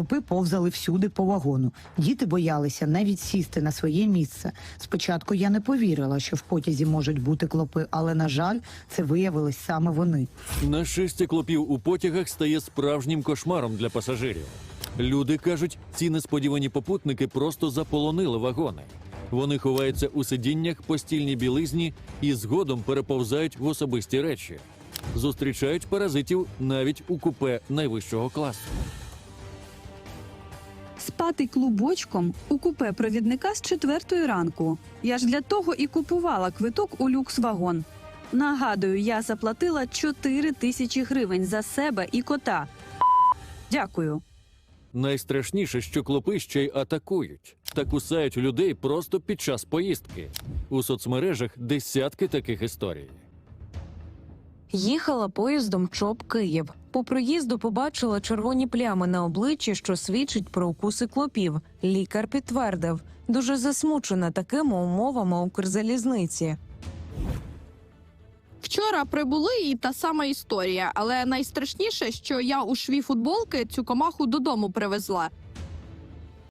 Клопи повзали всюди по вагону. Діти боялися навіть сісти на своє місце. Спочатку я не повірила, що в потязі можуть бути клопи, але на жаль, це виявилось саме вони. Нашестя клопів у потягах стає справжнім кошмаром для пасажирів. Люди кажуть, ці несподівані попутники просто заполонили вагони. Вони ховаються у сидіннях, постільній білизні і згодом переповзають в особисті речі. Зустрічають паразитів навіть у купе найвищого класу. Спати клубочком у купе провідника з четвертої ранку. Я ж для того і купувала квиток у люкс-вагон. Нагадую, я заплатила 4 тисячі гривень за себе і кота. Дякую. Найстрашніше, що клопи ще й атакують та кусають людей просто під час поїздки. У соцмережах десятки таких історій. Їхала поїздом ЧОП Київ. По приїзду побачила червоні плями на обличчі, що свідчить про укуси клопів. Лікар підтвердив, дуже засмучена такими умовами Укрзалізниці. Вчора прибули і та сама історія, але найстрашніше, що я у шві футболки цю комаху додому привезла.